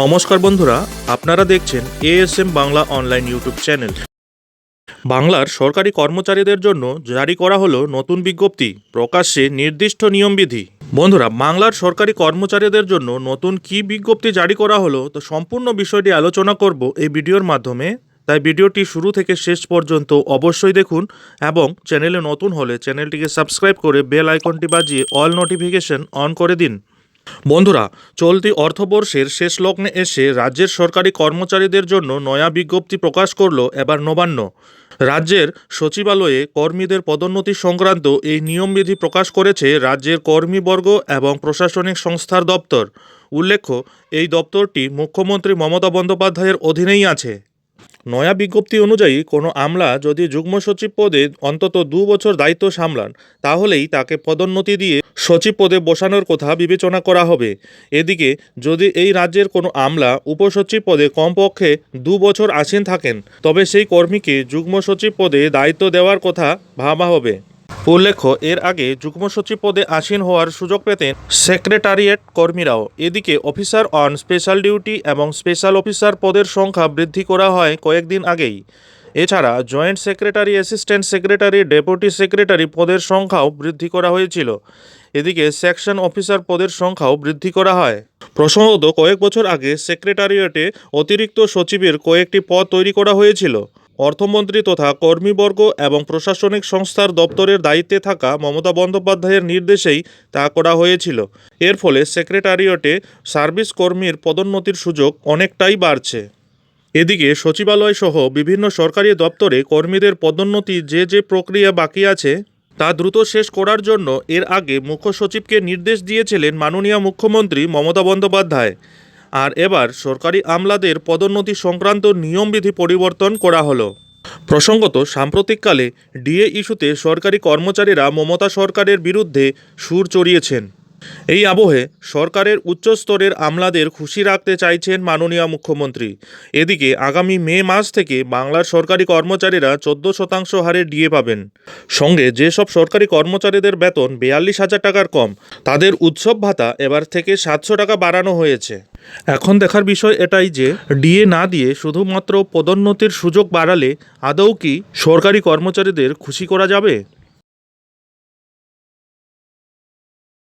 নমস্কার বন্ধুরা, আপনারা দেখছেন ASM Bangla online YouTube channel বাংলার সরকারি কর্মচারীদের জন্য জারি করা হলো নতুন বিজ্ঞপ্তি, প্রকাশ্যে নির্দিষ্ট নিয়মবিধি। বন্ধুরা, বাংলার সরকারি কর্মচারীদের জন্য নতুন কি বিজ্ঞপ্তি জারি করা হলো, তো সম্পূর্ণ বিষয়টি আলোচনা করব এই ভিডিওর মাধ্যমে। তাই ভিডিওটি শুরু থেকে শেষ পর্যন্ত অবশ্যই দেখুন এবং চ্যানেলে নতুন হলে চ্যানেলটিকে সাবস্ক্রাইব করে বেল আইকনটি বাজিয়ে অল নোটিফিকেশন অন করে দিন। বন্ধুরা, চলতি অর্থবর্ষের শেষ লগ্নে এসে রাজ্যের সরকারি কর্মচারীদের জন্য নয়া বিজ্ঞপ্তি প্রকাশ করল এবার নবান্ন। রাজ্যের সচিবালয়ে কর্মীদের পদোন্নতি সংক্রান্ত এই নিয়মবিধি প্রকাশ করেছে রাজ্যের কর্মীবর্গ এবং প্রশাসনিক সংস্থার দপ্তর। উল্লেখ্য, এই দপ্তরটি মুখ্যমন্ত্রী মমতা বন্দ্যোপাধ্যায়ের অধীনেই আছে। নয়া বিজ্ঞপ্তি অনুযায়ী কোনো আমলা যদি যুগ্ম সচিব পদে অন্তত দু বছর দায়িত্ব সামলান, তাহলেই তাকে পদোন্নতি দিয়ে সচিব পদে বসানোর কথা বিবেচনা করা হবে। এদিকে, যদি এই রাজ্যের কোনো আমলা উপসচিব পদে কমপক্ষে দু বছর আসীন থাকেন, তবে সেই কর্মীকে যুগ্ম সচিব পদে দায়িত্ব দেওয়ার কথা ভাবা হবে। উল্লেখ্য, এর আগে যুগ্ম সচিব পদে আসীন হওয়ার সুযোগ পেতেন সেক্রেটারিয়েট কর্মীরাও। এদিকে অফিসার অন স্পেশাল ডিউটি এবং স্পেশাল অফিসার পদের সংখ্যা বৃদ্ধি করা হয় কয়েকদিন আগেই। এছাড়া joint secretary, assistant secretary, deputy secretary পদের সংখ্যাও বৃদ্ধি করা হয়েছিল। এদিকে সেকশন অফিসার পদের সংখ্যাও বৃদ্ধি করা হয়। প্রসঙ্গত, কয়েক বছর আগে সেক্রেটারিয়েটে অতিরিক্ত সচিবের কয়েকটি পদ তৈরি করা হয়েছিল। অর্থমন্ত্রী তথা কর্মীবর্গ এবং প্রশাসনিক সংস্থার দপ্তরের দায়িত্বে থাকা মমতা বন্দ্যোপাধ্যায়ের নির্দেশেই তা করা হয়েছিল। এর ফলে সেক্রেটারিয়েটে সার্ভিস কর্মীর পদোন্নতির সুযোগ অনেকটাই বাড়ছে। এদিকে সচিবালয় সহ বিভিন্ন সরকারি দপ্তরে কর্মীদের পদোন্নতি যে যে প্রক্রিয়া বাকি আছে, তা দ্রুত শেষ করার জন্য এর আগে মুখ্য সচিবকে নির্দেশ দিয়েছিলেন মাননীয় মুখ্যমন্ত্রী মমতা বন্দ্যোপাধ্যায়। আর এবার সরকারি আমলাদের পদোন্নতি সংক্রান্ত নিয়মবিধি পরিবর্তন করা হলো। প্রসঙ্গত, সাম্প্রতিককালে ডিএ ইস্যুতে সরকারি কর্মচারীরা মমতা সরকারের বিরুদ্ধে সুর চড়িয়েছেন। এই আবহে সরকারের উচ্চস্তরের আমলাদের খুশি রাখতে চাইছেন মাননীয় মুখ্যমন্ত্রী। এদিকে আগামী মে মাস থেকে বাংলার সরকারি কর্মচারীরা চোদ্দ শতাংশ হারে ডিএ পাবেন। সঙ্গে যেসব সরকারি কর্মচারীদের বেতন বিয়াল্লিশ হাজার টাকার কম, তাদের উৎসব ভাতা এবার থেকে সাতশো টাকা বাড়ানো হয়েছে। এখন দেখার বিষয় এটাই যে, ডিএ না দিয়ে শুধুমাত্র পদোন্নতির সুযোগ বাড়ালে আদৌ কি সরকারি কর্মচারীদের খুশি করা যাবে?